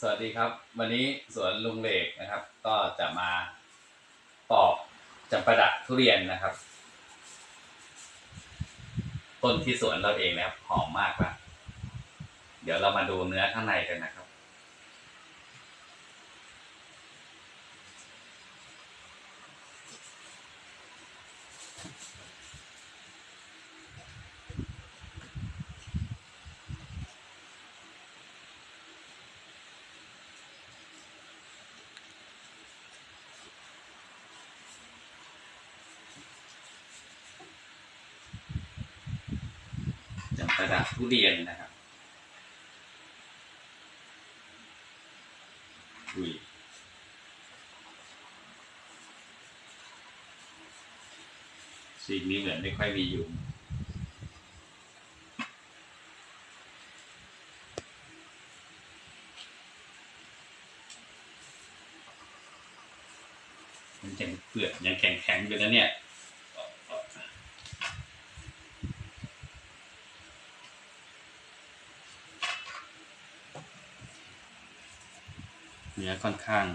สวัสดีครับ วันนี้สวนลุงเหลกนะครับ ก็จะมาปอกจำปาดะทุเรียนนะครับ ต้นที่สวนเราเองนะครับหอมมากครับเดี๋ยวเรามาดูเนื้อข้างในกันนะครับ จำปาดะทุเรียนนะครับอุ้ยสีกนี้เหมือนไม่ค่อยมีอยู่มันยังเปลือกยังแข็งๆอยู่นะเนี่ย เนื้อค่อนข้าง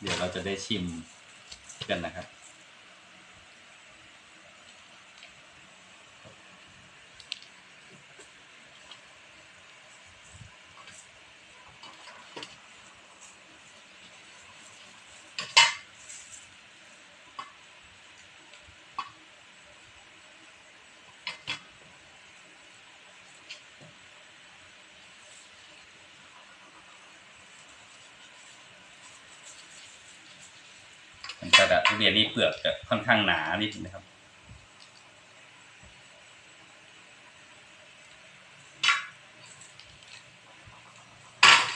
เดี๋ยวเราจะได้ชิมกันนะครับ ดทุเรียนนี่เปลือกจะค่อนข้างหนานิดนะครับ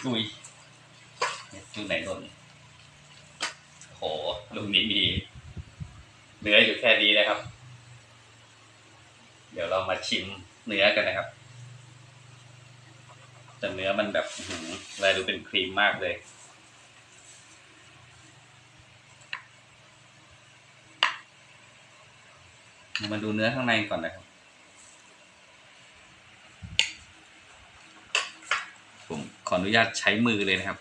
อุ้ยเนี่ยลูกไหนหล่นโหลูกนี้มีเนื้ออยู่แค่นี้นะครับ เดี๋ยวเรามาชิมเนื้อกันนะครับ แต่เนื้อมันแบบหืออะไรดูเป็นครีมมากเลย มาดูเนื้อข้างในก่อนนะครับผมขออนุญาตใช้มือเลยนะครับ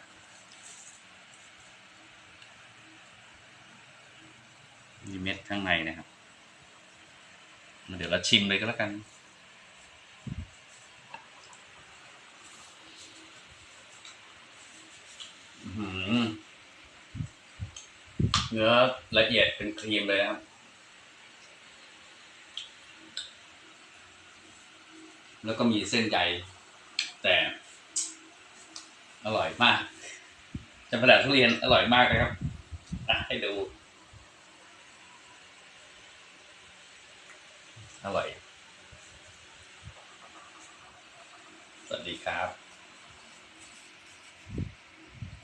มีเม็ดข้างในนะครับ เดี๋ยวเราชิมเลยก็แล้วกันเนื้อละเอียดเป็นครีมเลยนะครับ แล้วก็มีเส้นใยแต่อร่อยมากจำปาดาทุเรียนอร่อยมากเลยครับให้ดู อร่อย สวัสดีครับ